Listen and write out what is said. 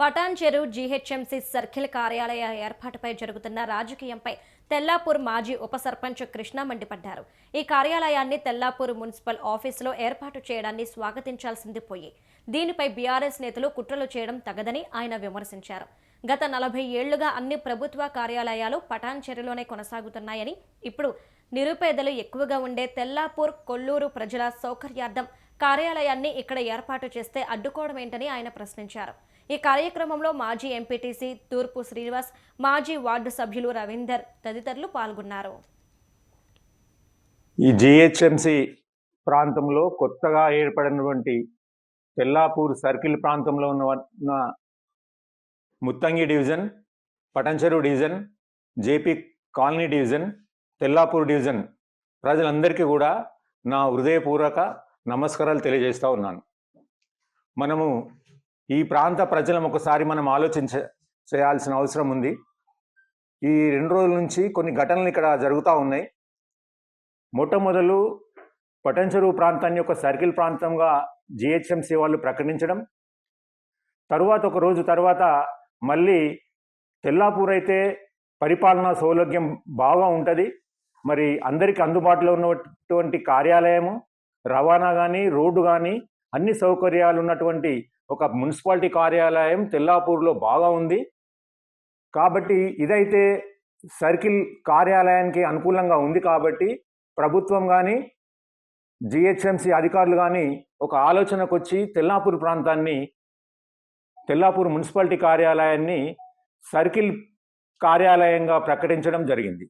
Patancheru GHMC circle కార్యాలయ ఏర్పాటుపై జరుగుతున్న రాజకీయంపై తెల్లాపూర్ మాజీ ఉప సర్పంచ్ కృష్ణ మండిపడ్డారు. ఈ కార్యాలయాన్ని తెల్లాపూర్ మున్సిపల్ ఆఫీసులో ఏర్పాటు చేయడాన్ని స్వాగతించాల్సింది పోయి దీనిపై బీఆర్ఎస్ నేతలు కుట్రలు చేయడం తగదని ఆయన విమర్శించారు. గత నలభై ఏళ్ళుగా అన్ని ప్రభుత్వ కార్యాలయాలు పటాన్చెరులోనే కొనసాగుతున్నాయని ఇప్పుడు నిరుపేదలు ఎక్కువగా ఉండే తెల్లాపూర్ కొల్లూరు ప్రజల సౌకర్యార్థం కార్యాలయాన్ని ఇక్కడ ఏర్పాటు చేస్తే అడ్డుకోవడం ఏంటని ఆయన ప్రశ్నించారు. ఈ కార్యక్రమంలో మాజీ ఎంపీటీసీ తూర్పు శ్రీనివాస్ మాజీ వార్డు సభ్యులు రవీందర్ తదితరులు పాల్గొన్నారు. ఈ జిహెచ్ఎంసి ప్రాంతంలో కొత్తగా ఏర్పడినటువంటి తెల్లాపూర్ సర్కిల్ ప్రాంతంలో ఉన్న Muthangi division Patancheru division JP colony division Tellapur division ప్రజలందరికీ కూడా నా హృదయపూర్వక నమస్కారాలు తెలియజేస్తూ ఉన్నాను. మనము ఈ ప్రాంత ప్రజలం ఒకసారి మనం ఆలోచించ చేయాల్సిన అవసరం ఉంది. ఈ రెండు రోజుల నుంచి కొన్ని ఘటనలు ఇక్కడ జరుగుతూ ఉన్నాయి. మొట్టమొదలు పటంచెరువు ప్రాంతాన్ని ఒక సర్కిల్ ప్రాంతంగా జిహెచ్ఎంసీ వాళ్ళు ప్రకటించడం. తరువాత ఒక రోజు తర్వాత మళ్ళీ తెల్లాపూర్ అయితే పరిపాలనా సౌలభ్యం బాగా ఉంటుంది. మరి అందరికీ అందుబాటులో ఉన్నటువంటి కార్యాలయము రవాణా కానీ రోడ్డు కానీ అన్ని సౌకర్యాలు ఉన్నటువంటి ఒక మున్సిపాలిటీ కార్యాలయం తెల్లాపూర్లో బాగా ఉంది. కాబట్టి ఇదైతే సర్కిల్ కార్యాలయానికి అనుకూలంగా ఉంది కాబట్టి ప్రభుత్వం కానీ జిహెచ్ఎంసి అధికారులు కానీ ఒక ఆలోచనకు వచ్చి తెల్లాపూర్ ప్రాంతాన్ని తెల్లాపూర్ మున్సిపాలిటీ కార్యాలయాన్ని సర్కిల్ కార్యాలయంగా ప్రకటించడం జరిగింది.